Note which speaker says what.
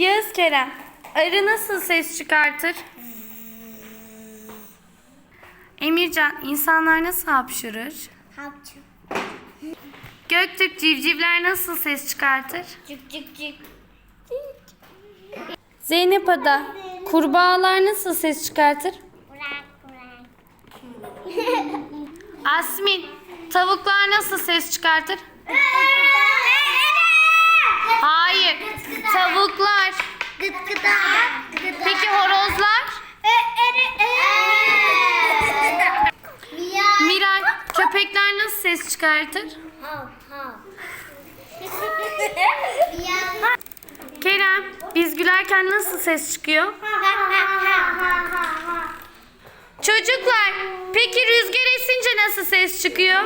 Speaker 1: Yağız Kerem. Arı nasıl ses çıkartır? Emircan, insanlar nasıl hapşırır?
Speaker 2: Hapçı.
Speaker 1: Göktürk civcivler nasıl ses çıkartır?
Speaker 2: Cık cık cık.
Speaker 1: Zeynep Ada, kurbağalar nasıl ses çıkartır?
Speaker 2: Bırak bırak.
Speaker 1: Asmin, tavuklar nasıl ses çıkartır? Hayır, tavuklar.
Speaker 2: Gıt gıda.
Speaker 1: Peki horozlar?
Speaker 2: Miyav.
Speaker 1: Miray, köpekler nasıl ses çıkartır? Kerem, biz gülerken nasıl ses çıkıyor? Çocuklar, peki rüzgar esince nasıl ses çıkıyor?